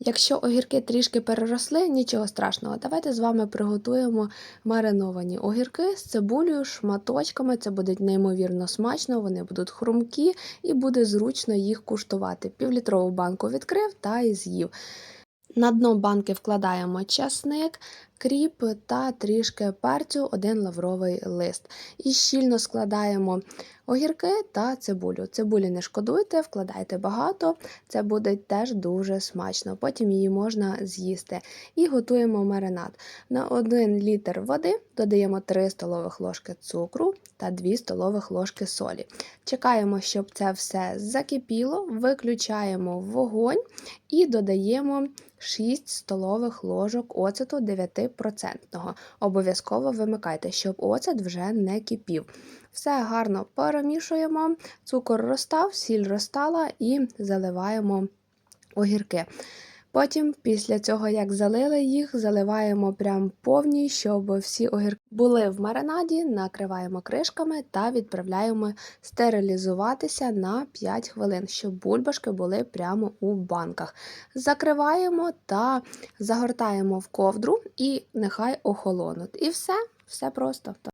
Якщо огірки трішки переросли, нічого страшного. Давайте з вами приготуємо мариновані огірки з цибулею, шматочками. Це буде неймовірно смачно, вони будуть хрумкі і буде зручно їх куштувати. Півлітрову банку відкрив та і з'їв. На дно банки вкладаємо часник, кріп та трішки перцю, один лавровий лист. І щільно складаємо огірки та цибулю. Цибулі не шкодуйте, вкладайте багато, це буде теж дуже смачно. Потім її можна з'їсти. І готуємо маринад. На 1 літр води додаємо 3 столових ложки цукру та 2 столових ложки солі. Чекаємо, щоб це все закипіло, виключаємо вогонь і додаємо 6 столових ложок оцету 9%. Обов'язково вимикайте, щоб оцет вже не кипів. Все гарно перемішуємо, цукор розстав, сіль розстала і заливаємо огірки. Потім, після цього, як залили їх, заливаємо прям повні, щоб всі огірки були в маринаді, накриваємо кришками та відправляємо стерилізуватися на 5 хвилин, щоб бульбашки були прямо у банках. Закриваємо та загортаємо в ковдру і нехай охолонуть. І все, все просто.